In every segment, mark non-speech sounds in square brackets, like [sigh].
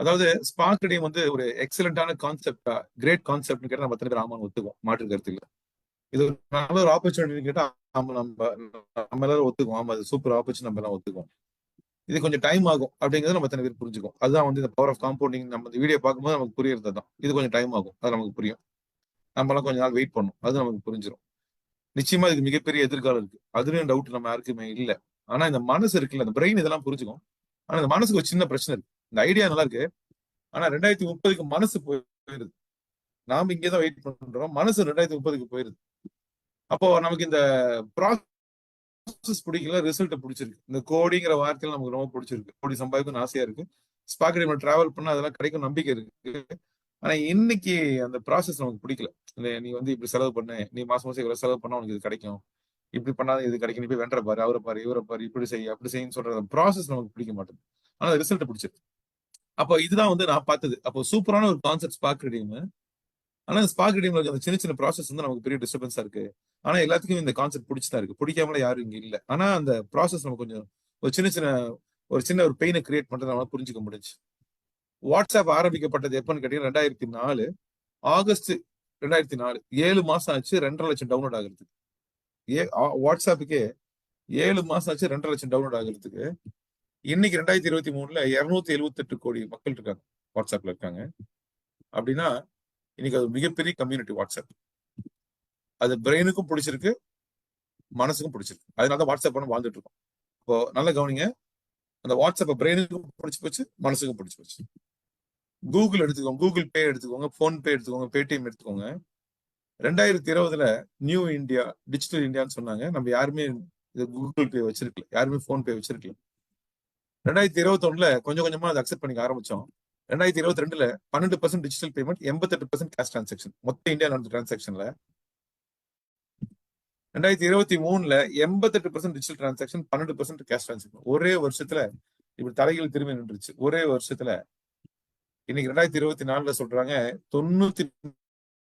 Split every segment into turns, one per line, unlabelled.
அதாவது spark team வந்து ஒரு எக்ஸலண்டான கான்செப்டா கிரேட் கான்செப்ட் கேட்டா நம்ம எத்தனை பேர் ஆமான்னு ஒத்துக்குவோம் மாற்று கருத்து இல்ல. இது ஒரு நல்ல ஒரு ஆப்பர்ச்சுனிட்டி கேட்டா ஆமா நம்ம நம்ம எல்லாரும் ஒத்துக்குவோம். ஆமா அது சூப்பர் ஆப்பர்ச்சுனிட்டி நம்ம எல்லாம் ஒத்துக்குவோம். இது கொஞ்சம் டைம் ஆகும் அப்படிங்கறத நம்ம எத்தனை பேர் புரிஞ்சுக்கும் அதுதான் வந்து இந்த பவர் ஆஃப் காம்பவுண்டிங் நம்ம இந்த வீடியோ பார்க்கும்போது நமக்கு புரியறது தான். இது கொஞ்சம் டைம் ஆகும் அது நமக்கு புரியும். நம்ம எல்லாம் கொஞ்ச நாள் வெயிட் பண்ணும் அது நமக்கு புரிஞ்சிடும் நிச்சயமா இதுக்கு மிகப்பெரிய எதிர்காலம் இருக்கு. அதுலயும் டவுட் நம்ம யாருக்குமே இல்ல. ஆனா இந்த மனசு இருக்குல்ல இந்த பிரெயின் இதெல்லாம் புரிஞ்சுக்கும். ஆனா இந்த மனசுக்கு ஒரு சின்ன பிரச்சனை இருக்கு. இந்த ஐடியா நல்லா இருக்கு ஆனா ரெண்டாயிரத்தி முப்பதுக்கு மனசு போயிருது. நாம இங்கேதான் வெயிட் பண்றோம். மனசு ரெண்டாயிரத்தி முப்பதுக்கு போயிருது. அப்போ நமக்கு இந்த ப்ராசஸ் பிடிக்கல ரிசல்ட் பிடிச்சிருக்கு. இந்த கோடிங்கிற வார்த்தையில நமக்கு ரொம்ப பிடிச்சிருக்கு. கோடி சம்பாதிக்கணும்னு ஆசையா இருக்கு. ஸ்பாக்கெட் நம்ம டிராவல் பண்ணா அதெல்லாம் கிடைக்கும் நம்பிக்கை இருக்கு. ஆனா இன்னைக்கு அந்த ப்ராசஸ் நமக்கு பிடிக்கல. இல்லை நீ வந்து இப்படி செலவு பண்ணு. நீ மாசம் மாசம் இவ்வளவு செலவு பண்ணா உனக்கு இது கிடைக்கும். இப்படி பண்ணாத இது கிடைக்கும். நீ போய் வென்ற பாரு அவரை பாரு இவரை பாரு இப்படி செய்ய அப்படி செய்யுன்னு சொல்ற ப்ராசஸ் நமக்கு பிடிக்க மாட்டேங்குது. ஆனா ரிசல்ட் பிடிச்சிருக்கு. அப்போ இதுதான் வந்து நான் பார்த்தது. அப்போ சூப்பரான ஒரு கான்செப்ட் ஸ்பார்க் ரெடியம் ஆனா ஸ்பார்க் ரெடியம்ல அந்த சின்ன சின்ன ப்ராசஸ் வந்து நமக்கு பெரிய டிஸ்டர்பன்ஸா இருக்கு. ஆனா எல்லாத்துக்கும் இந்த கான்செப்ட் பிடிச்சதா இருக்கு. பிடிக்காமல யாரும் இங்க இல்ல. ஆனா அந்த ப்ராசஸ் நமக்கு கொஞ்சம் ஒரு சின்ன சின்ன ஒரு சின்ன ஒரு பெயினை கிரியேட் பண்றது நம்மளால புரிஞ்சுக்க முடிஞ்சு வாட்ஸ்அப் ஆரம்பிக்கப்பட்டது எப்பன்னு கேட்டீங்கன்னா ரெண்டாயிரத்தி நாலு. ஆகஸ்ட் ரெண்டாயிரத்தி நாலு. ஏழு மாசம் ஆச்சு ரெண்டரை லட்சம் டவுன்லோட் ஆகுறதுக்கு. ஏ வாட்ஸ்அப்புக்கே ஏழு மாசம் ஆச்சு ரெண்டரை லட்சம் டவுன்லோட் ஆகுறதுக்கு. இன்னைக்கு ரெண்டாயிரத்தி இருபத்தி மூணுல இருநூத்தி எழுபத்தெட்டு கோடி மக்கள் இருக்காங்க வாட்ஸ்அப்ல இருக்காங்க. அப்படின்னா இன்னைக்கு அது மிகப்பெரிய கம்யூனிட்டி வாட்ஸ்அப். அது பிரெயினுக்கும் பிடிச்சிருக்கு மனசுக்கும் பிடிச்சிருக்கு. அதனால தான் வாட்ஸ்அப் பண்ண வாழ்ந்துட்டு இருக்கோம் இப்போ நல்ல கவனிங்க அந்த வாட்ஸ்அப்பை பிரெயினுக்கும் பிடிச்சி போச்சு மனசுக்கும் பிடிச்சி போச்சு. கூகுள் எடுத்துக்கோங்க கூகுள் பே எடுத்துக்கோங்க ஃபோன்பே எடுத்துக்கோங்க பேடிஎம் எடுத்துக்கோங்க. ரெண்டாயிரத்தி இருபதுல நியூ இந்தியா டிஜிட்டல் இந்தியான்னு சொன்னாங்க. நம்ம யாருமே இது கூகுள் பே வச்சிருக்கல யாருமே ஃபோன்பே வச்சிருக்கல. ரெண்டாயிரத்தி இருபத்தி ஒண்ணுல கொஞ்சம் கொஞ்சமா அதை அக்செப்ட் பண்ணிக்க ஆரம்பிச்சோம். ரெண்டாயிரத்தி இருபத்தி ரெண்டுல பன்னெண்டு பர்சன்ட் டிஜிட்டல் பேமெண்ட் எண்பத்தெட்டு பர்சன்ட் கேஷ் டிரான்சாக்ஷன் மொத்த இந்தியா நடந்த டிரான்சாக்ஷன்ல ரெண்டாயிரத்தி இருபத்தி மூணுல எண்பத்தெட்டு பர்சன்ட் டிஜிட்டல் டிரான்சாக்ஷன் பன்னெண்டு பர்சன்ட் கேஷ் டிரான்சாக்ஷன் ஒரே வருஷத்துல இப்படி தலைகள் திரும்பி நின்றுச்சு. ஒரே வருஷத்துல இன்னைக்கு ரெண்டாயிரத்தி இருபத்தி நாலுல சொல்றாங்க தொண்ணூத்தி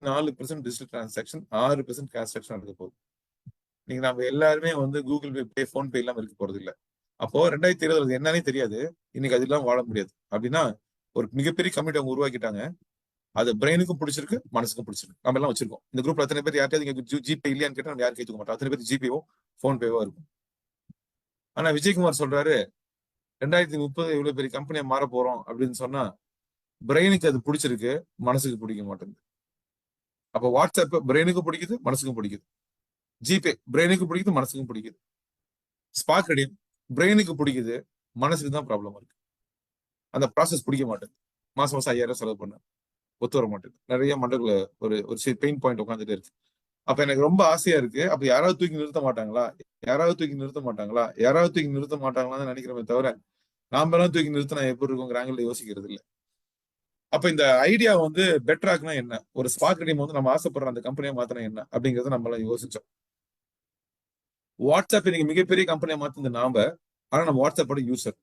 நாலு பெர்சென்ட் டிஜிட்டல் டிரான்சாக்ஷன் ஆறு பெர்சென்ட் கேஷ் டிரான்சாக்ஷன் நடக்க போகுது. இன்னைக்கு நம்ம எல்லாருமே வந்து கூகுள் பே பே போன் பே இல்லாம இருக்க போறது இல்லை அப்போ ரெண்டாயிரத்தி இருபதுல என்னன்னே தெரியாது. இன்னைக்கு அது வாழ முடியாது. அப்படின்னா ஒரு மிகப்பெரிய கம்யூனிட்டி அவங்க உருவாக்கிட்டாங்க. அது பிரெயினுக்கும் பிடிச்சிருக்கு மனசுக்கும் பிடிச்சிருக்கு. நம்ம எல்லாம் வச்சிருக்கோம். இந்த குரூப்ல அத்தனை பேர் யாருக்காவது இங்க ஜிபே இல்லையான்னு கேட்டா நம்ம யாரும் கேட்க மாட்டோம். அத்தனை பேர் ஜிபேவோ போன்பேவோ இருக்கும். ஆனா விஜயகுமார் சொல்றாரு ரெண்டாயிரத்தி முப்பது இவ்வளவு பெரிய கம்பெனியா மாற போறோம் அப்படின்னு சொன்னா பிரெயினுக்கு அது பிடிச்சிருக்கு மனசுக்கு பிடிக்க மாட்டேங்குது. அப்ப வாட்ஸ்அப் பிரெயினுக்கும் பிடிக்குது மனசுக்கும் பிடிக்குது. ஜிபே பிரெயினுக்கும் பிடிக்குது மனசுக்கும் பிடிக்குது. ஸ்பாக் ரெடியம் பிரெயினுக்கு பிடிக்குது மனசுக்கு தான் ப்ராப்ளம் இருக்கு. அந்த ப்ராசஸ் பிடிக்க மாட்டேங்குது. மாசம் மாசம் ஐயாயிரம் செலவு பண்ண ஒத்து வர மாட்டேங்குது. நிறைய மண்டல ஒரு ஒரு பெயின் பாயிண்ட் உட்காந்துட்டே இருக்கு. அப்ப எனக்கு ரொம்ப ஆசையா இருக்கு அப்ப யாராவது தூக்கி நிறுத்த மாட்டாங்களா? யாராவது தூக்கி நிறுத்த மாட்டாங்களா? யாராவது தூக்கி நிறுத்த மாட்டாங்களான்னு நினைக்கிறமே தவிர நாம எல்லாம் தூக்கி நிறுத்தினா எப்படி இருக்குங்கிற ஆங்கிள் யோசிக்கிறது இல்லை. அப்ப இந்த ஐடியா வந்து பெட்டராக்குனா என்ன? ஒரு ஸ்பாக் டீம் வந்து நம்ம ஆசைப்படுற அந்த கம்பெனியை மாத்தினா என்ன? அப்படிங்கறத நம்ம எல்லாம் யோசிச்சோம். வாட்ஸ்அப் இன்னைக்கு மிகப்பெரிய கம்பெனியை மாத்துது நாம ஆனா நம்ம வாட்ஸ்அப்போட யூசர்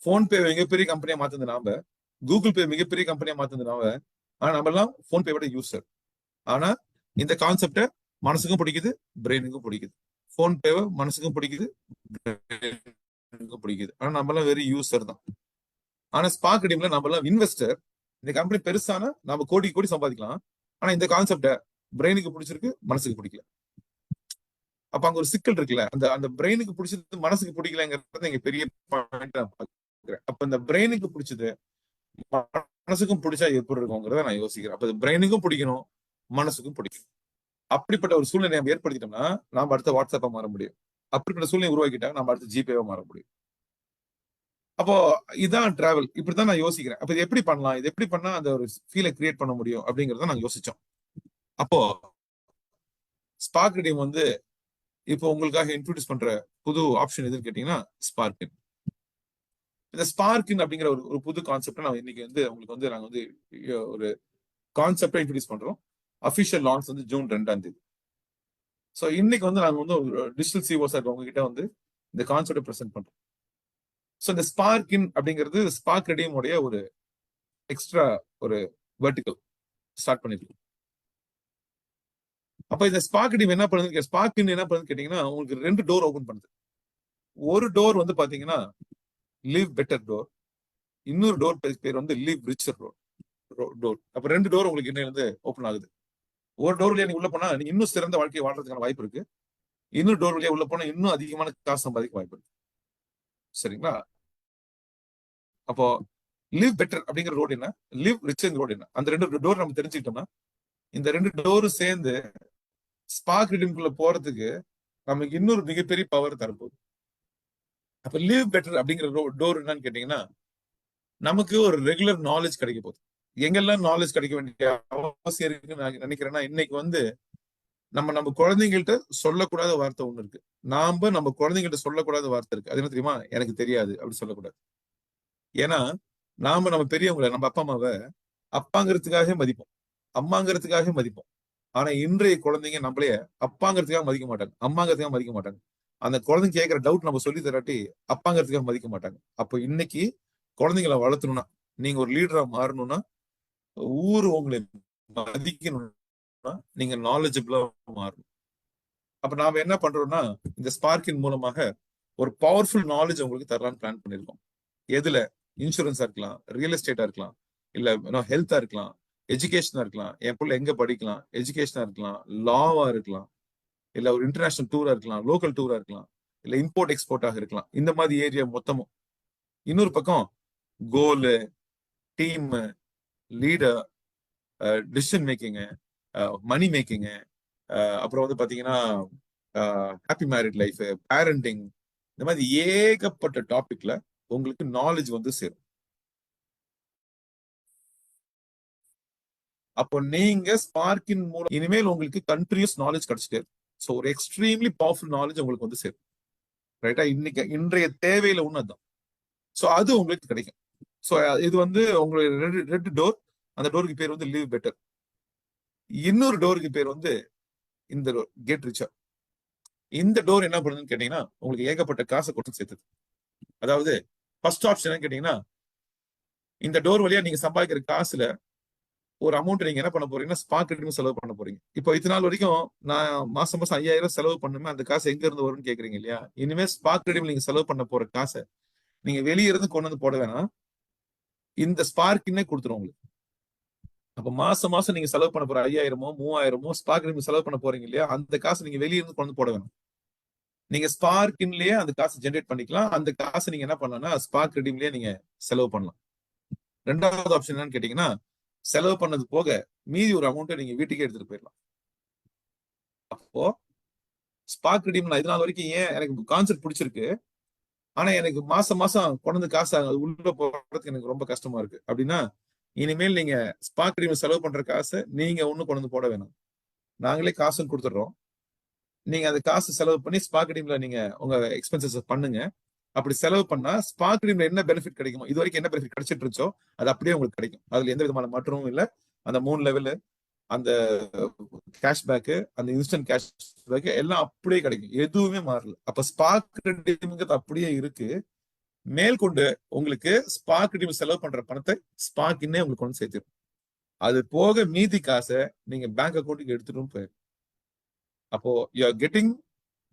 போன்பே மிகப்பெரிய கம்பெனியா மாத்துது நாம கூகுள் பே மிகப்பெரிய கம்பெனியா மாத்துது நாம ஆனா நம்ம எல்லாம் போன் யூசர் ஆனா இந்த கான்செப்ட மனசுக்கும் பிடிக்குது பிரெயினுக்கும் பிடிக்குது. போன்பேவை மனசுக்கும் பிடிக்குது பிடிக்குது. ஆனா நம்ம எல்லாம் வெறும் யூசர் தான். ஆனா ஸ்பாக் டீம்ல நம்ம எல்லாம் இன்வெஸ்டர் இந்த கம்பெனி பெருசானா நம்ம கோடி கோடி சம்பாதிக்கலாம். ஆனா இந்த கான்செப்ட பிரெயினுக்கு பிடிச்சிருக்கு மனசுக்கு பிடிக்கல. அப்ப அங்க ஒரு சிக்கல் இருக்குல்ல? அந்த அந்த பிரெயினுக்கு பிடிச்சது மனசுக்கு பிடிக்கலங்கிறது எங்க பெரிய பாயிண்ட் பாக்குறேன். அப்ப இந்த பிரெயினுக்கு பிடிச்சது மனசுக்கும் பிடிச்சா எப்படி இருக்குங்கிறத நான் யோசிக்கிறேன். அப்ப பிரெயினுக்கும் பிடிக்கணும் மனசுக்கும் பிடிக்கும் அப்படிப்பட்ட ஒரு சூழ்நிலை நம்ம ஏற்படுத்திட்டோம்னா நாம அடுத்த வாட்ஸ்அப்பா மாற முடியும். அப்படிப்பட்ட சூழ்நிலை உருவாக்கிட்டா நம்ம அடுத்த ஜிபேவா மாற முடியும். அப்போ இதான் டிராவல் இப்படிதான் நான் யோசிக்கிறேன். அப்ப இது எப்படி பண்ணலாம்? இது எப்படி பண்ணா அந்த ஒரு ஃபீலை கிரியேட் பண்ண முடியும்? அப்படிங்கறத நாங்க யோசிச்சோம். அப்போ ஸ்பாக் டீம் வந்து இப்போ உங்களுக்காக இன்ட்ரோடியூஸ் பண்ற புது ஆப்ஷன் எதுன்னு கேட்டீங்கன்னா ஸ்பார்க்கின் இந்த ஸ்பார்க்கின் அப்படிங்கிற ஒரு ஒரு புது கான்செப்டை நான் இன்னைக்கு வந்து உங்களுக்கு வந்து நாங்கள் வந்து ஒரு கான்செப்டை இன்ட்ரோடியூஸ் பண்றோம். அஃபிஷியல் லான்ச் வந்து ஜூன் ரெண்டாம் தேதி. ஸோ இன்னைக்கு வந்து நாங்கள் வந்து ஒரு டிஜிட்டல் சிஓஸ் இருக்கவங்க உங்ககிட்ட வந்து இந்த கான்செப்டை ப்ரெசென்ட் பண்றோம். ஸோ இந்த ஸ்பார்க்கின் அப்படிங்கிறது ஸ்பார்க் ரெடியமுடைய ஒரு எக்ஸ்ட்ரா ஒரு வெர்டிக்கல் ஸ்டார்ட் பண்ணிருக்கோம். அப்ப இந்த ஸ்பார்க் டீம் என்ன பண்ணுது ஸ்பார்க் என்ன பண்ணுது கேட்டீங்கன்னா உங்களுக்கு ரெண்டு டோர் ஓபன் பண்ணுது. ஒரு டோர் வந்து பாத்தீங்கன்னா லிவ் பெட்டர் டோர் இன்னொரு டோர் பேர் வந்து லிவ் ரிச்சர் ரோட் டோர் அப்ப ரெண்டு டோர் உங்களுக்கு இன்னையில இருந்து ஓப்பன் ஆகுது. ஒரு டோர் வழியா நீங்க உள்ள போனா நீங்க இன்னும் சிறந்த வாழ்க்கையை வாழ்றதுக்கான வாய்ப்பு இருக்கு. இன்னொரு டோர் வழியா உள்ள போனா இன்னும் அதிகமான காசு சம்பாதிக்க வாய்ப்பு இருக்கு. சரிங்களா? அப்போ லிவ் பெட்டர் அப்படிங்கிற ரோடு என்ன? லிவ் ரிச்சர் ரோடு என்ன? அந்த ரெண்டு டோர் நம்ம தெரிஞ்சுக்கிட்டோம்னா இந்த ரெண்டு டோரும் சேர்ந்து ஸ்பாக் ரிடீம்குள்ள போறதுக்கு நமக்கு இன்னொரு மிகப்பெரிய பவர் தரப்போகுது. அப்ப லீவ் பெட்டர் அப்படிங்கிற டோர் என்னன்னு கேட்டீங்கன்னா நமக்கு ஒரு ரெகுலர் நாலேஜ் கிடைக்க போகுது. எங்கெல்லாம் நாலேஜ் கிடைக்க வேண்டிய அவசியம் இருக்குன்னு நான் நினைக்கிறேன்னா இன்னைக்கு வந்து நம்ம நம்ம குழந்தைங்கள்ட்ட சொல்லக்கூடாத வார்த்தை ஒண்ணு இருக்கு. நாம நம்ம குழந்தைங்கள்ட்ட சொல்லக்கூடாத வார்த்தை இருக்கு. அது என்ன தெரியுமா? எனக்கு தெரியாது அப்படின்னு சொல்லக்கூடாது. ஏன்னா நாம நம்ம பெரியவங்களை நம்ம அப்பா அம்மாவை அப்பாங்கிறதுக்காக மதிப்போம். அம்மாங்கிறதுக்காக மதிப்போம். ஆனா இன்றைய குழந்தைங்க நம்மளே அப்பாங்கிறதுக்காக மதிக்க மாட்டாங்க. அம்மாங்கிறதுக்காக மதிக்க மாட்டாங்க. அந்த குழந்தைங்க கேட்கிற டவுட் நம்ம சொல்லி தராட்டி அப்பாங்கிறதுக்காக மதிக்க மாட்டாங்க. அப்போ இன்னைக்கு குழந்தைங்களை வளர்த்தணும்னா நீங்க ஒரு லீடரா மாறணும்னா ஊர் உங்களை மதிக்கணும்னா நீங்க நாலேஜபிளா மாறணும். அப்ப நாம என்ன பண்றோம்னா இந்த ஸ்பார்க்கின் மூலமாக ஒரு பவர்ஃபுல் நாலேஜ் உங்களுக்கு தரலாம்னு பிளான் பண்ணிருக்கோம் எதுல? இன்சூரன்ஸா இருக்கலாம் ரியல் எஸ்டேட்டா இருக்கலாம் இல்ல ஹெல்த்தா இருக்கலாம் எஜுகேஷனா இருக்கலாம். என் பிள்ளை எங்க படிக்கலாம்? எஜுகேஷனா இருக்கலாம். லாவா இருக்கலாம். இல்ல ஒரு இன்டர்நேஷனல் டூரா இருக்கலாம். லோக்கல் டூரா இருக்கலாம். இல்ல இம்போர்ட் எக்ஸ்போர்ட்டாக இருக்கலாம். இந்த மாதிரி ஏரியா மொத்தமும். இன்னொரு பக்கம் goal team leader decision making money making அப்புறம் வந்து பாத்தீங்கன்னா ஹாப்பி மேரிட் லைஃப் பேரண்டிங் இந்த மாதிரி ஏகப்பட்ட டாபிக்ல உங்களுக்கு நாலேஜ் வந்து சேரும். அப்போ நீங்க ஸ்பார்க்கின் மூலம் இனிமேல் உங்களுக்கு கண்டினியூஸ் நாலேஜ் கிடைச்சிட்டே ஸோ ஒரு எக்ஸ்ட்ரீம்லி பவர்ஃபுல் நாலேஜ் உங்களுக்கு வந்து சேரும். ரைட்டா இன்னைக்கு இன்றைய தேவையில ஒண்ணுதான் ஸோ அது உங்களுக்கு கிடைக்கும். ஸோ இது வந்து உங்களுக்கு ரெண்டு ரெண்டு டோர் அந்த டோருக்கு பேர் வந்து லீவ் பெட்டர் இன்னொரு டோருக்கு பேர் வந்து இந்த டோர் கெட் ரிச்சர் இந்த டோர் என்ன பண்ணுதுன்னு கேட்டீங்கன்னா உங்களுக்கு ஏகப்பட்ட காசை கொடுத்து சேர்த்துது. அதாவது ஃபர்ஸ்ட் ஆப்ஷன் கேட்டீங்கன்னா இந்த டோர் வழியா நீங்க சம்பாதிக்கிற காசுல ஒரு அமௌண்ட் நீங்க என்ன பண்ண போறீங்கன்னா ஸ்பாக் ரெடியும் செலவு பண்ண போறீங்க. இப்போ இத்தனை நாள் வரைக்கும் நான் மாசம் மாசம் ஐயாயிரம் செலவு பண்ணுமே அந்த காசு எங்க இருந்து வரும்னு கேக்குறீங்க இல்லையா? இனிமே ஸ்பாக் ரெடியும் நீங்க செலவு பண்ண போற காசை நீங்க வெளியே இருந்து கொண்டு வந்து போட வேணாம். இந்த ஸ்பார்க்கின்னே கொடுத்துரும் உங்களுக்கு. அப்ப மாசம் மாசம் நீங்க செலவு பண்ண போற ஐயாயிரமோ மூவாயிரமோ ஸ்பார்க் ரெடியும் செலவு பண்ண போறீங்க இல்லையா? அந்த காசு நீங்க வெளியே இருந்து கொண்டு போட வேணும். நீங்க ஸ்பார்க்கின்லயே அந்த காசு ஜென்ரேட் பண்ணிக்கலாம். அந்த காசு நீங்க என்ன பண்ணலாம்னா ஸ்பார்க் ரெடிம்லயே நீங்க செலவு பண்ணலாம். ரெண்டாவது ஆப்ஷன் என்னன்னு கேட்டீங்கன்னா செலவு பண்ணது போக மீதி ஒரு அமௌண்ட்டை நீங்க வீட்டுக்கே எடுத்துட்டு போயிடலாம். அப்போ ஸ்பார்க் ரெடிம் நான் இதனால் வரைக்கும் ஏன் எனக்கு கான்செப்ட் பிடிச்சிருக்கு? ஆனா எனக்கு மாசம் மாசம் கொண்டு காசு உள்ள போறதுக்கு எனக்கு ரொம்ப கஷ்டமா இருக்கு. அப்படின்னா இனிமேல் நீங்க ஸ்பார்க் ரெடிம் செலவு பண்ற காசை நீங்க ஒன்றும் கொண்டு போட வேணாம். நாங்களே காசும் கொடுத்துட்றோம். நீங்க அந்த காசு செலவு பண்ணி ஸ்பார்க் ரெடிம்ல நீங்க உங்க எக்ஸ்பென்சஸ் பண்ணுங்க. அப்படி செலவு பண்ணா ஸ்பா கிரீம்ல என்ன பெனிஃபிட் கிடைக்குமோ இது வரைக்கும் என்ன பெனிஃபிட் கிடைச்சிட்டு இருந்துச்சோ அது அப்படியே உங்களுக்கு கிடைக்கும். அதுல எந்த விதமான மாற்றமும் இல்லை. அந்த மூணு லெவலு அந்த கேஷ்பேக்கு அந்த இன்ஸ்டன்ட் கேஷ்பேக் எல்லாம் அப்படியே கிடைக்கும். எதுவுமே மாறல. அப்ப ஸ்பார்க் ரெடீம்ங்கிறது அப்படியே இருக்கு. மேல்கொண்டு உங்களுக்கு ஸ்பார்க் ரெடீம் செலவு பண்ற பணத்தை ஸ்பாக் இன்னே உங்களுக்கு கொண்டு சேர்த்திடும் அது போக மீதி காசை நீங்க பேங்க் அக்கௌண்ட்டுக்கு எடுத்துட்டும் போயிரு அப்போ you are getting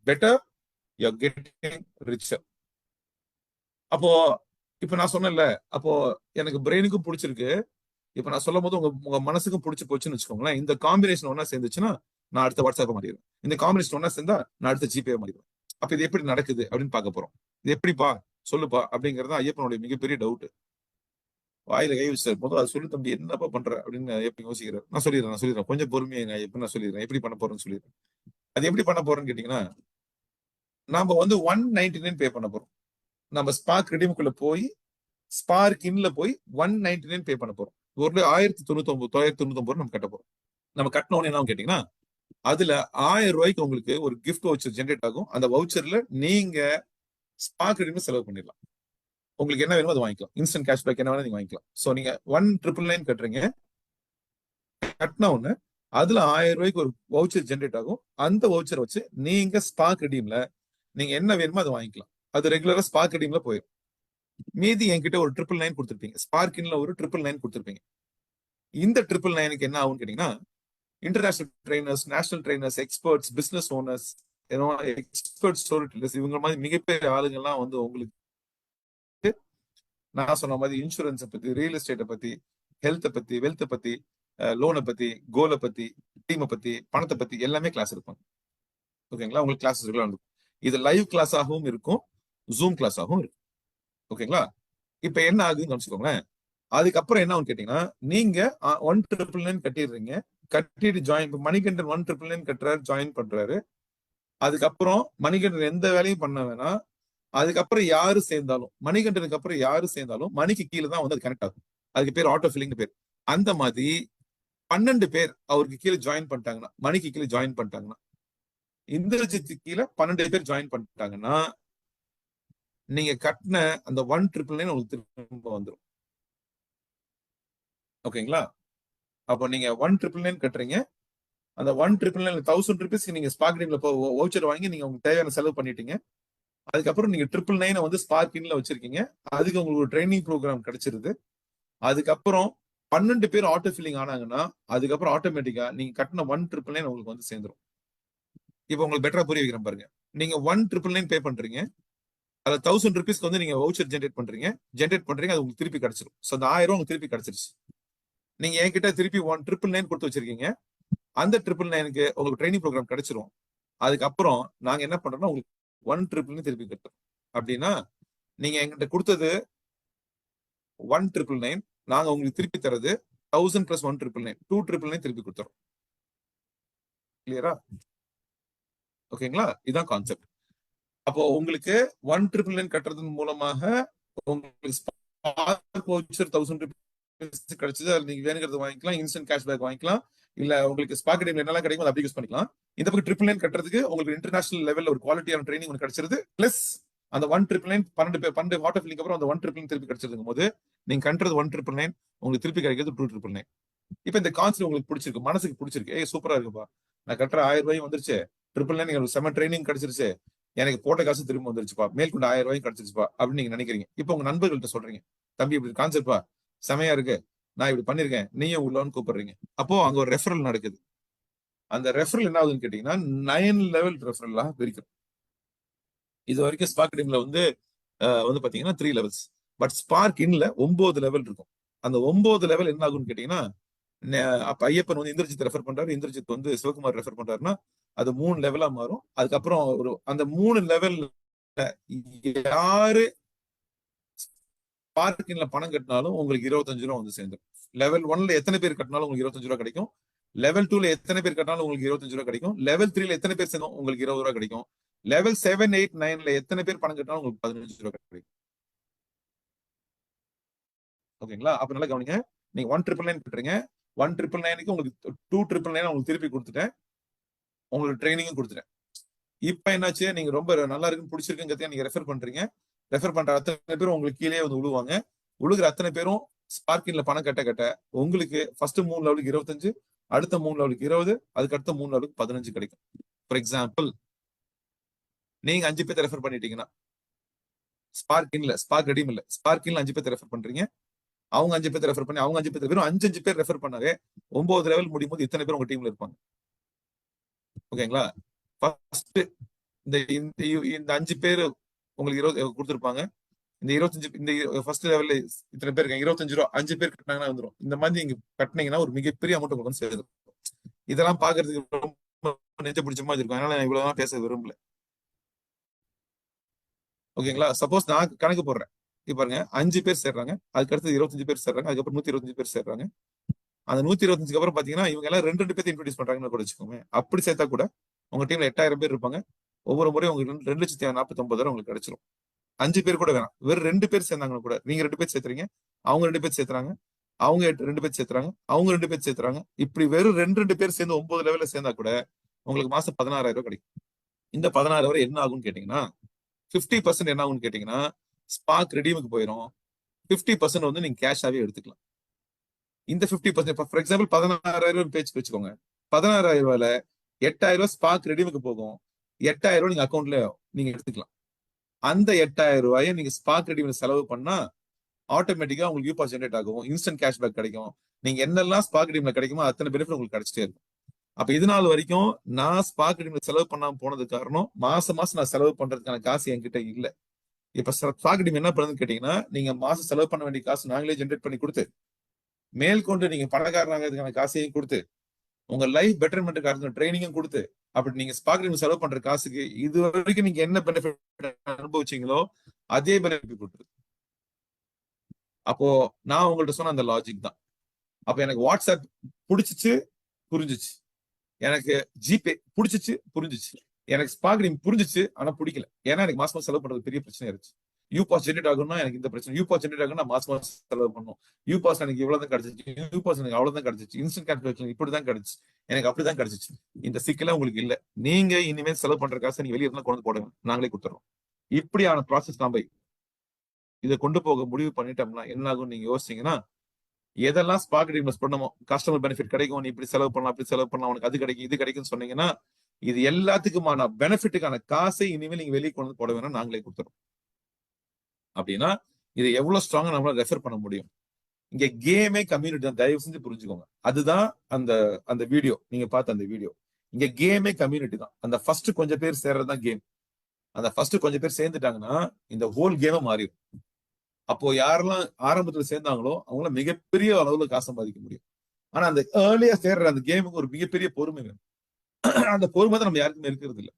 better you are getting richer அப்போ இப்ப நான் சொன்னேன்ல அப்போ எனக்கு பிரெயினுக்கும் பிடிச்சிருக்கு. இப்ப நான் சொல்லும் போது உங்க உங்க மனசுக்கும் பிடிச்சி போச்சுன்னு வச்சுக்கோங்களேன். இந்த காம்பினேஷன் ஒன்னா சேர்ந்துச்சுன்னா நான் அடுத்த வாட்ஸ்அப் மாறிடுவேன். இந்த காம்பினேஷன் ஒன்னா சேர்ந்தா நான் அடுத்த ஜிபே மாறிடுவேன். அப்ப இது எப்படி நடக்குது அப்படின்னு பார்க்க போறோம். இது எப்படிப்பா? சொல்லுப்பா அப்படிங்கறது ஐயப்பனுடைய மிகப்பெரிய டவுட் வாயில கை வச்சு முதல்ல அது சொல்லி தம்பி என்னப்பா பண்ற? அப்படின்னு எப்படி யோசிக்கிறேன் நான் சொல்லிடுறேன் நான் சொல்லிடுறேன். கொஞ்சம் பொறுமையா எப்படி நான் சொல்லிடுறேன். எப்படி பண்ண போறேன்னு சொல்லிடுறேன். அது எப்படி பண்ண போறேன்னு கேட்டீங்கன்னா நாம வந்து ஒன் நைன்டி நைன் பே பண்ண போறோம். நம்ம ஸ்பார்க் ரெடிமுக்குள்ள போய் ஸ்பார்க் இன்ல போய் ஒன் நைன்டி நைன் பே பண்ண போறோம். ஒரு ஆயிரத்தி தொண்ணூத்தி ஒன்பது தொள்ளாயிரத்தி தொண்ணூத்தி ஒன்பது நம்ம கட்ட போறோம். நம்ம கட்டணும் என்ன கேட்டீங்கன்னா அதுல ஆயிரம் ரூபாய்க்கு உங்களுக்கு ஒரு கிஃப்ட் வவுச்சர் ஜென்ரேட் ஆகும். அந்த வவுச்சர்ல நீங்க ஸ்பார்க் ரெடிமே செலவு பண்ணிடலாம். உங்களுக்கு என்ன வேணுமோ அதை வாங்கிக்கலாம். இன்ஸ்டன்ட் கேஷ்பேக் என்ன வேணா நீங்க வாங்கிக்கலாம். சோ நீங்க ஒன் ட்ரிபிள் நைன் கட்டுறீங்க. கட்டின ஒண்ணு அதுல ஆயிரம் ரூபாய்க்கு ஒரு வவுச்சர் ஜென்ரேட் ஆகும். அந்த வவுச்சர் வச்சு நீங்க ஸ்பார்க் ரெடீம்ல நீங்க என்ன வேணுமோ அதை வாங்கிக்கலாம். அது ரெகுலரா ஸ்பார்க் ரெடீம்ல போயிடும் மீதி என்கிட்ட ஒரு ட்ரிபிள் நைன் கொடுத்துருப்பீங்க. ஸ்பார்க்கின்ல ஒரு ட்ரிபிள் நைன் கொடுத்துருப்பீங்க. இந்த ட்ரிபிள் நைனுக்கு என்ன ஆகும்னு கேட்டீங்கன்னா international trainers national trainers experts business owners expert storytellers இவங்க மாதிரி மிகப்பெரிய ஆளுங்கள்லாம் வந்து உங்களுக்கு நான் சொன்ன மாதிரி இன்சூரன்ஸை பத்தி ரியல் எஸ்டேட்டை பத்தி ஹெல்த்தை பத்தி வெல்த்தை பத்தி லோனை பத்தி கோலை பத்தி டீமை பத்தி பணத்தை பத்தி எல்லாமே கிளாஸ் இருப்பாங்க ஓகேங்களா? உங்களுக்கு கிளாஸஸ் இருக்கும். இது லைவ் கிளாஸாகவும் இருக்கும். ஜூம் கிளாஸாகவும் இருக்கு. ஓகேங்களா இப்ப என்ன ஆகுதுன்னு கவனிச்சுக்கோங்களேன். அதுக்கப்புறம் என்ன கேட்டீங்கன்னா நீங்க ஒன் ட்ரிபிள் நைன் கட்டிடுறீங்க. கட்டிட்டு join Manikandan one triple nine கட்டுறாரு ஜாயின் பண்றாரு. அதுக்கப்புறம் மணிகண்டன் எந்த வேலையும் பண்ண வேணாம். அதுக்கப்புறம் யாரு சேர்ந்தாலும் மணிகண்டனுக்கு அப்புறம் யாரு சேர்ந்தாலும் மணிக்கு கீழே தான் வந்து அது கனெக்ட் ஆகும். அதுக்கு பேர் ஆட்டோ ஃபில்லிங் பேர். அந்த மாதிரி பன்னெண்டு பேர் அவருக்கு கீழே ஜாயின் பண்ணிட்டாங்கன்னா மணிக்கு கீழே ஜாயின் பண்ணிட்டாங்கன்னா இந்திரஜித்து கீழே பன்னெண்டு பேர் ஜாயின் பண்ணிட்டாங்கன்னா நீங்க கட்டின அந்த ஒன் ட்ரிபிள் நைன் உங்களுக்கு திரும்ப வந்துடும் ஓகேங்களா? அப்போ நீங்க ஒன் ட்ரிபிள் நைன் கட்டுறீங்க. அந்த ஒன் ட்ரிபிள் நைன் தௌசண்ட் ருபீஸ்க்கு நீங்க ஸ்பார்க் டீம்ல வவுச்சர் வாங்கி நீங்க உங்களுக்கு தேவையான செலவு பண்ணிட்டீங்க. அதுக்கப்புறம் நீங்க ட்ரிபிள் நைனை வந்து ஸ்பார்க் வச்சிருக்கீங்க. அதுக்கு உங்களுக்கு ஒரு ட்ரைனிங் ப்ரோக்ராம் கிடைச்சிருது. அதுக்கப்புறம் பன்னெண்டு பேர் ஆட்டோ ஃபில்லிங் ஆனாங்கன்னா அதுக்கப்புறம் ஆட்டோமேட்டிக்கா நீங்க கட்டின ஒன் ட்ரிபிள் நைன் உங்களுக்கு வந்து சேர்ந்துரும். இப்போ உங்களுக்கு பெட்டரா புரிய வைக்கிறேன் பாருங்க. நீங்க ஒன் ட்ரிபிள் நைன் பே பண்றீங்க. அதுல தௌசண்ட் ருபீஸ்க்கு வந்து நீங்க வவுச்சர் ஜென்ரேட் பண்றீங்க. ஜென்ரேட் பண்றீங்க அது உங்களுக்கு திருப்பி கிடைச்சிரும். ஸோ அந்த ஆயிரம் உங்களுக்கு திருப்பி கிடைச்சிருச்சு. நீங்க என்கிட்ட திருப்பி ஒன் ட்ரிபிள் நைன் கொடுத்து வச்சிருக்கீங்க. அந்த ட்ரிபிள் நைனுக்கு உங்களுக்கு ட்ரைனிங் ப்ரோக்ராம் கிடைச்சிரும். அதுக்கப்புறம் நாங்க என்ன பண்றோம்னா உங்களுக்கு ஒன் ட்ரிபிள்னு திருப்பி கட்டுறோம். அப்படின்னா நீங்க எங்கிட்ட கொடுத்தது ஒன் ட்ரிபிள் நைன் நாங்க உங்களுக்கு திருப்பி தரது thousand plus one triple nine two triple nine திருப்பி கொடுத்துறோம். கிளியரா ஓகேங்களா இதுதான் கான்செப்ட் அப்போ உங்களுக்கு ஒன் ட்ரிபிள் நைன் கட்டுறதன் மூலமாக உங்களுக்கு தௌசண்ட் ருபீஸ் கிடைச்சது. அதில் நீங்க வேணுங்கிறது வாங்கிக்கலாம். இன்ஸ்டன்ட் கேஷ்பேக் வாங்கிக்கலாம். இல்ல உங்களுக்கு ஸ்பாக் டைம்ல என்னெல்லாம் கிடைக்கும் அதை அப்படி யூஸ் பண்ணிக்கலாம். இந்த பக்கம் ட்ரிபிள் நைன் கட்டுறதுக்கு உங்களுக்கு இன்டர்நேஷனல் லெவல்ல ஒரு குவாலிட்டியான ட்ரைனிங் ஒன்று கிடைச்சிருது. பிளஸ் அந்த ஒன் ட்ரிபிள் நைன் பன்னெண்டு பேர் பன்னெண்டு வாட்டர் ஃபில்லிங் அப்புறம் அந்த ஒன் ட்ரிபிள் நைன் திருப்பி கிடைச்சிருக்கும் போது நீங்க கட்டுறது ஒன் ட்ரிபிள் நைன் உங்களுக்கு திருப்பி கிடைக்கிறது டூ ட்ரிபிள் நைன் இப்போ இந்த கான்செப்ட் உங்களுக்கு பிடிச்சிருக்கு. மனசுக்கு பிடிச்சிருக்கு. ஏ சூப்பரா இருக்குப்பா. நான் கட்டுற ஆயிரம் ரூபாயும் வந்துருச்சு. ட்ரிபிள் நைன் எனக்கு செம ட்ரைனிங் கிடைச்சிருச்சு. எனக்கு போட்ட காசு திரும்ப வந்துருச்சுப்பா. மேற்கொண்டு ஆயிரம் ரூபாயும் கிடைச்சிருச்சுப்பா அப்படின்னு நீங்க நினைக்கிறீங்க. இப்போ உங்க நண்பர்கள்ட்ட சொல்றீங்க. தம்பி இப்படி கான்செப்ட்பா செமையா இருக்கு. நான் இப்படி பண்ணிருக்கேன். நீயும் உள்ளன்னு கூப்பிடுறீங்க. அப்போ அங்க ஒரு ரெஃபரல் நடக்குது. அந்த ரெஃபரல் என்ன ஆகுதுன்னு கேட்டீங்கன்னா நைன் லெவல் ரெஃபரலா பிரிக்கிறோம். இது வரைக்கும் ஸ்பார்க் டீம்ல வந்து வந்து பாத்தீங்கன்னா த்ரீ லெவல்ஸ் பட் ஸ்பார்க் இன்ல ஒன்பது லெவல் இருக்கும். அந்த ஒன்பது லெவல் என்ன ஆகும்னு கேட்டீங்கன்னா அப்ப ஐயப்பன் வந்து இந்திரஜித் ரெஃபர் பண்றாரு. இந்திரஜித் வந்து சிவகுமார் ரெஃபர் பண்றாருன்னா அது மூணு லெவலா மாறும். அதுக்கப்புறம் ஒரு அந்த மூணு லெவல் யாரு பார்க்கிங்ல பணம் கட்டினாலும் உங்களுக்கு இருபத்தஞ்சு ரூபா வந்து சேர்ந்துடும் லெவல் ஒன்ல எத்தனை பேர் கட்டினாலும் உங்களுக்கு இருபத்தஞ்சு ரூபா கிடைக்கும். லெவல் டூல எத்தனை பேர் கட்டினாலும் உங்களுக்கு இருபத்தஞ்சு ரூபா கிடைக்கும். லெவல் த்ரீல எத்தனை பேர் சேர்ந்தோம் உங்களுக்கு இருபது ரூபா கிடைக்கும். லெவல் செவன் எயிட் நைன்ல எத்தனை பேர் பணம் கட்டினாலும் உங்களுக்கு பதினஞ்சு ரூபா கிடைக்கும். ஓகேங்களா? அப்ப நல்லா கவனிங்க. நீங்க ஒன் ட்ரிபிள் நைன் கட்டுறீங்க. ஒன் ட்ரிபிள் நைனுக்கு உங்களுக்கு டூ ட்ரிபிள் நைன் உங்களுக்கு திருப்பி கொடுத்துட்டேன். உங்களுக்கு ட்ரைனிங்கும் கொடுத்துட்டேன். இப்போ என்னாச்சு? நீங்க ரொம்ப நல்லா இருக்குன்னு பிடிச்சிருக்குங்கிறத நீங்க ரெஃபர் பண்றீங்க. ரெஃபர் பண்ற அத்தனை பேரும் உங்களுக்கு கீழே வந்து விழுவாங்க உழுகிற அத்தனை பேரும் ஸ்பார்க்கின்ல பணம் கட்ட கட்ட உங்களுக்கு ஃபர்ஸ்ட் மூணு லெவலுக்கு இருபத்தஞ்சு அடுத்த மூணு லெவலுக்கு இருபது அதுக்கு அடுத்த மூணு லெவலுக்கு பதினஞ்சு கிடைக்கும். ஃபார் எக்ஸாம்பிள் நீங்க அஞ்சு பேர்த்த ரெஃபர் பண்ணிட்டீங்கன்னா ஸ்பார்க்கின்ல ஸ்பார்க் ரெடியும் இல்ல ஸ்பார்க்கின்ல அஞ்சு பேர்த்த ரெஃபர் பண்றீங்க. அவங்க அஞ்சு பேர் ரெஃபர் பண்ணி அவங்க அஞ்சு பேர் வெறும் அஞ்சு அஞ்சு பேர் ரெஃபர் பண்ணாவே ஒன்பது லெவல் முடியும் போது இத்தனை பேர் உங்க டீம்ல இருப்பாங்க? ஓகேங்களா ஃபர்ஸ்ட் இந்த இந்த அஞ்சு பேர் உங்களுக்கு இருபது கொடுத்துருப்பாங்க. இந்த இருபத்தஞ்சு இந்த ஃபர்ஸ்ட் லெவல்ல இத்தனை பேர் இருக்காங்க. இருபத்தஞ்சு ரூபா அஞ்சு பேர் கட்டினாங்கன்னா வந்துடும் இந்த மாதிரி நீங்க கட்டினீங்கன்னா ஒரு மிகப்பெரிய அமௌண்ட் உங்களுக்கு வந்து சேரும். இதெல்லாம் பாக்குறதுக்கு ரொம்ப நெஞ்ச பிடிச்ச மாதிரி இருக்கும். அதனால நான் இவ்வளவுதான் பேச விரும்பல. ஓகேங்களா சப்போஸ் நான் கணக்கு போடுறேன். இப்ப பாருங்க அஞ்சு பேர் சேர்றாங்க. அதுக்கு அடுத்து இருபத்தஞ்சு பேர் சேர்றாங்க. அதுக்கப்புறம் நூத்தி இருபத்தஞ்சு பேர் சேர்றாங்க. அந்த நூத்தி இருபத்தஞ்சுக்கு அப்புறம் பாத்தீங்கன்னா இவங்க எல்லாம் ரெண்டு ரெண்டு பேர் இன்ட்ரடியூஸ் பண்றாங்கன்னு கூட வச்சுக்கோங்க அப்படி சேர்த்தா கூட உங்க டீம்ல எட்டாயிரம் பேர் இருப்பாங்க. ஒவ்வொரு முறையும் உங்களுக்கு ரெண்டு லட்சத்தி நாற்பத்தி ஒன்பதாயிரம் உங்களுக்கு கிடைச்சிரும். அஞ்சு பேர் கூட வேணாம். வெறும் ரெண்டு பேர் சேர்ந்தாங்க கூட நீங்க ரெண்டு பேர் சேர்த்துறீங்க. அவங்க ரெண்டு பேர் சேர்த்துறாங்க. அவங்க ரெண்டு பேர் சேர்த்துறாங்க. அவங்க ரெண்டு பேர் சேர்த்துறாங்க. இப்படி வெறும் ரெண்டு ரெண்டு பேர் சேர்ந்து ஒன்பது லெவல்ல சேர்ந்தா கூட உங்களுக்கு மாசம் பதினாறாயிரம் ரூபாய் கிடைக்கும். இந்த பதினாறு வரை என்ன ஆகும்னு கேட்டீங்கன்னா பிப்டி பர்சன்ட் என்ன ஆகும்னு கேட்டீங்கன்னா ஸ்பாக் ரெடிமுக்கு போயிடும் ஃபிஃப்டி பர்சன்ட் வந்து நீங்க கேஷாவே எடுத்துக்கலாம். இந்த ஃபிஃப்டி பர்சன்ட் ஃபார் எக்ஸாம்பிள் பதினாறாயிரம் ரூபாய் பேச்சு வச்சுக்கோங்க. பதினாறாயிரம் ரூபாயில எட்டாயிரம் ரூபாய் ஸ்பாக் ரெடிமுக்கு போகும். எட்டாயிரம் ரூபாய் நீங்க அக்கௌண்ட்ல நீங்க எடுத்துக்கலாம். அந்த எட்டாயிரம் ரூபாயை நீங்க ஸ்பாக் ரெடிமில் செலவு பண்ணா ஆட்டோமேட்டிக்கா உங்களுக்கு யூபா ஜென்ரேட் ஆகும். இன்ஸ்டன்ட் கேஷ்பேக் கிடைக்கும். நீங்க என்னெல்லாம் ஸ்பாக் ரெடிமில் கிடைக்குமோ அத்தனை பெனிஃபிட் உங்களுக்கு கிடைச்சிட்டே இருக்கும். அப்ப இது நாள் வரைக்கும் நான் ஸ்பாக் ரெடிமில் செலவு பண்ணாம போனது காரணம் மாசம் மாசம் நான் செலவு பண்றதுக்கான காசு என்கிட்ட இல்ல. இப்ப ஸ்பாக் டீம் என்ன பண்ணுதுன்னு கேட்டீங்கன்னா நீங்க மாசம் செலவு பண்ண வேண்டிய காசு நாங்களே ஜென்ரேட் பண்ணி கொடுத்து மேற்கொண்டு நீங்க பணக்காரனாகிறதுக்கான காசையும் கொடுத்து உங்க லைஃப் பெட்டர்மெண்ட்டுக்கான ட்ரைனிங்கும் கொடுத்து அப்படி நீங்க ஸ்பாக் டீம் செலவு பண்ற காசுக்கு இது வரைக்கும் நீங்க என்ன பெனிஃபிட் அனுபவிச்சீங்களோ அதே பெனிஃபிட் கொடுத்துருது. அப்போ நான் உங்கள்ட்ட சொன்ன அந்த லாஜிக் தான். அப்ப எனக்கு வாட்ஸ்அப் பிடிச்சிச்சு புரிஞ்சிச்சு. எனக்கு ஜிபே பிடிச்சிச்சு புரிஞ்சிச்சு. எனக்கு ஸ்பாக் ரீம் புரிஞ்சிச்சு ஆனா பிடிக்கல. ஏன்னா எனக்கு மாசம் மாசம் செலவு பண்றது பெரிய பிரச்சனை இருந்துச்சு. யூ பாஸ் ஜென்ரேட் ஆகும்னா எனக்கு இந்த பிரச்சனை. யூ பாஸ் ஜென்ரேட் ஆகும்னா மாசம் மாசம் செலவு பண்ணும். யூ பாஸ் எனக்கு இவ்வளவு தான் கிடைச்சிச்சு. யூ பாஸ் எனக்கு அவ்வளவுதான் கிடைச்சிச்சு. இன்ஸ்டன்ட் கேல்குலேஷன் இப்படிதான் கிடைச்சு. எனக்கு அப்படிதான் கிடைச்சிச்சு. இந்த சிக்கல உங்களுக்கு இல்ல. நீங்க இனிமேல் செலவு பண்ற காசை நீங்க வெளியே இருந்தா கொண்டு போடுங்க. நாங்களே கொடுத்துறோம். இப்படியான ப்ராசஸ் நாம இதை கொண்டு போக முடிவு பண்ணிட்டோம்னா என்ன ஆகும் நீங்க யோசிச்சீங்கன்னா எதெல்லாம் ஸ்பாக் இன்வெஸ்ட் பண்ணமோ கஸ்டமர் பெனிஃபிட் கிடைக்கும். நீ இப்படி செலவு பண்ணலாம் அப்படி செலவு பண்ணலாம். உனக்கு அது கிடைக்கும் இது கிடைக்கும்னு சொன்னீங்கன்னா இது எல்லாத்துக்குமான பெனிஃபிட்டுக்கான காசை இனிமேல் நீங்க வெளியே கொண்டு வந்து போட வேணாம் நாங்களே கொடுத்துறோம். அப்படின்னா இது எவ்வளவு ஸ்ட்ராங்கா நம்மளால ரெஃபர் பண்ண முடியும்? இங்க கேமே கம்யூனிட்டி தான். தயவு செஞ்சு புரிஞ்சுக்கோங்க. அதுதான் அந்த அந்த வீடியோ நீங்க பார்த்த அந்த வீடியோ இங்க கேமே கம்யூனிட்டி தான். அந்த ஃபர்ஸ்ட் கொஞ்சம் பேர் சேர்றது தான் கேம் அந்த ஃபர்ஸ்ட் கொஞ்சம் பேர் சேர்ந்துட்டாங்கன்னா இந்த ஹோல் கேமே மாறிடும் அப்போ யாரெல்லாம் ஆரம்பத்துல சேர்ந்தாங்களோ அவங்கள மிகப்பெரிய அளவுல காசு சம்பாதிக்க முடியும். ஆனா அந்த ஏர்லியா சேர்ற அந்த கேமுக்கு ஒரு மிகப்பெரிய பொறுமை வேணும். [clears throat] அந்த பொறுமை தான் நம்ம யாருக்குமே இருக்கிறது இல்ல.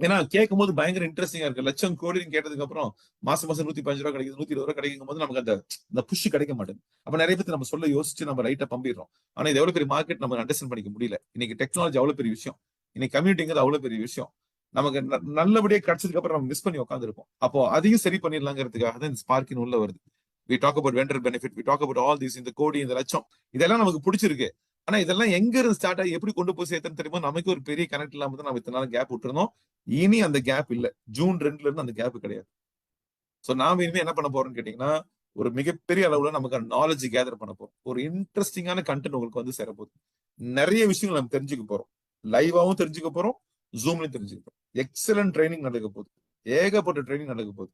ஏன்னா கேட்கும் போது பயங்கர இன்ட்ரெஸ்டிங்கா இருக்கு. லட்சம் கோடின்னு கேட்டதுக்கு அப்புறம் மாசம் மாசம் நூத்தி பஞ்சு ரூபா கிடைக்குது நூத்தி இருபது ரூபா கிடைக்கும் போது நமக்கு அந்த அந்த புஷ் கிடைக்க மாட்டேங்குது. அப்ப நிறைய பேர் நம்ம சொல்ல யோசிச்சு நம்ம ரைட்டா பம்பிடுறோம். ஆனா இது எவ்வளவு பெரிய மார்க்கெட் நம்ம அண்டர்ஸ்டாண்ட் பண்ணிக்க முடியல. இன்னைக்கு டெக்னாலஜி அவ்வளவு பெரிய விஷயம். இன்னைக்கு கம்யூனிட்டிங்கிறது அவ்வளவு பெரிய விஷயம். நமக்கு நல்லபடியா கிடைச்சதுக்கு அப்புறம் நம்ம மிஸ் பண்ணி உட்காந்துருப்போம் அப்போ அதையும் சரி பண்ணிடலாங்கிறதுக்காக தான் இந்த ஸ்பார்க்கின் உள்ள வருது. We talk about vendor benefit we talk about all these இந்த கோடி இந்த லட்சம் இதெல்லாம் நமக்கு பிடிச்சிருக்கு. ஆனா இதெல்லாம் எங்க இருந்து ஸ்டார்ட் ஆகி எப்படி கொண்டு போய் சேர்த்துன்னு தெரியுமா? நமக்கு ஒரு பெரிய கனெக்ட் இல்லாம தான் நம்ம இத்தனை நாள் கேப் விட்டுருந்தோம். இனி அந்த கேப் இல்ல. ஜூன் ரெண்டுல இருந்து அந்த கேப் கிடையாது. சோ நாம இனிமே என்ன பண்ண போறோம்னு கேட்டீங்கன்னா ஒரு மிகப்பெரிய அளவுல நமக்கு நாலேஜ் கேதர் பண்ண போறோம். ஒரு இன்ட்ரெஸ்டிங்கான கண்டென்ட் உங்களுக்கு வந்து சேரப்போகுது நிறைய விஷயங்கள் நம்ம தெரிஞ்சுக்க போறோம். லைவாவும் தெரிஞ்சுக்க போறோம். ஜூம்லயும் தெரிஞ்சுக்க போறோம். எக்ஸலன்ட் ட்ரைனிங் நடக்க போகுது. ஏகப்பட்ட ட்ரைனிங் நடக்க போகுது.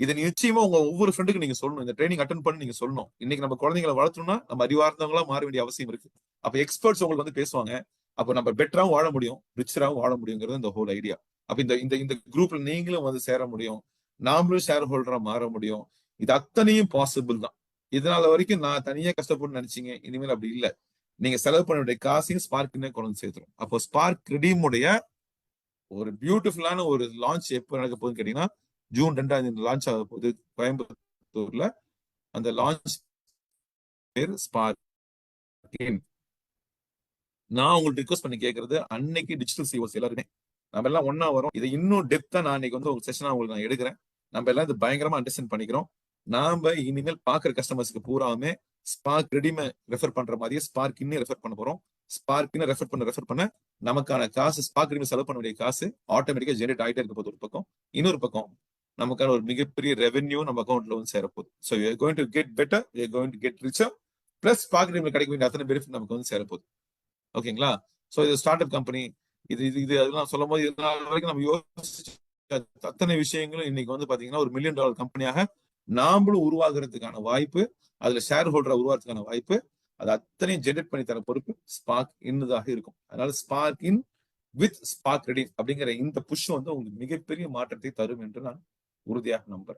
இது நிச்சயமா உங்க ஒவ்வொரு ஃப்ரெண்டுக்கு நீங்க சொல்லணும். இந்த ட்ரைனிங் அட்டன் பண்ணி நீங்க சொல்லணும். இன்னைக்கு நம்ம குழந்தைங்களை வளர்த்தணும்னா நம்ம அறிவார்ந்தவங்களா மாற வேண்டிய அவசியம் இருக்கு. அப்ப எக்ஸ்பர்ட்ஸ் உங்களுக்கு வந்து பேசுவாங்க. அப்ப நம்ம பெட்டராவும் வாழ முடியும் ரிச்சராகவும் வாழ முடியுங்கிறது இந்த ஹோல் ஐடியா அப்ப இந்த இந்த இந்த குரூப்ல நீங்களும் வந்து சேர முடியும். நாமளும் ஷேர் ஹோல்டரா மாற முடியும். இது அத்தனையும் பாசிபிள் தான். இதனால வரைக்கும் நான் தனியா கஷ்டப்பட்டு நினைச்சீங்க. இனிமேல் அப்படி இல்லை. நீங்க செலவு பண்ண வேண்டிய காசையும் ஸ்பார்க்னே கொண்டு சேர்த்துரும். அப்போ ஸ்பார்க் ரெடியமுடைய ஒரு பியூட்டிஃபுல்லான ஒரு லான்ச் எப்போ நடக்க போகுதுன்னு கேட்டீங்கன்னா ஜூன் ரெண்டாம் தேதி லான்ச் ஆக போகுது கோயம்புத்தூர்ல அந்த லான்ச் பேர் ஸ்பார்க் நான் உங்களுக்கு ரிக்வஸ்ட் பண்ணி கேட்கறது அன்னைக்கு டிஜிட்டல் சிஓஸ் எல்லாருமே. நம்ம எல்லாம் ஒன்னா வரும். இதை இன்னும் டெப்தா நான் அன்னைக்கு வந்து ஒரு செஷனா உங்களுக்கு நான் எடுக்கிறேன். நம்ம எல்லாம் இது பயங்கரமா அண்டர்ஸ்டாண்ட் பண்ணிக்கிறோம். நாம இனிமேல் பாக்குற கஸ்டமர்ஸ்க்கு பூராவுமே ஸ்பார்க் ரெடிமே ரெஃபர் பண்ற மாதிரியே ஸ்பார்க் ரெஃபர் பண்ண போறோம். ஸ்பார்க் இன்னும் ரெஃபர் பண்ண ரெஃபர் பண்ண நமக்கான காசு ஸ்பார்க் ரெடிமே செலவு பண்ண வேண்டிய காசு ஆட்டோமேட்டிக்கா ஜெனரேட் ஆகிட்டே இருக்க போது ஒரு பக்கம். இன்னொரு பக்கம் நமக்கான ஒரு மிகப்பெரிய ரெவென்யூ நம்ம அக்கௌண்ட்ல வந்து சேரப்போகுது. So you going to get better you going to get richer plus Spark கிடைக்க வேண்டிய அத்தனை பெனிஃபிட் நமக்கு வந்து சேரப்போகுது. ஓகேங்களா ஸோ இது ஸ்டார்ட் அப் கம்பெனி இது இது இது அதெல்லாம் சொல்லும் போது இதனால வரைக்கும் நம்ம யோசிச்சு அத்தனை விஷயங்களும் இன்னைக்கு வந்து பாத்தீங்கன்னா ஒரு மில்லியன் டாலர் கம்பெனியாக நாமளும் உருவாகிறதுக்கான வாய்ப்பு அதுல ஷேர் ஹோல்டரா உருவாகிறதுக்கான வாய்ப்பு அது அத்தனையும் ஜெனரேட் பண்ணி தர பொறுப்பு ஸ்பார்க் இன்னதாக இருக்கும். அதனால Spark in with Spark ready அப்படிங்கிற இந்த புஷ் வந்து உங்களுக்கு மிகப்பெரிய மாற்றத்தை தரும் என்று நான் Gurudev number.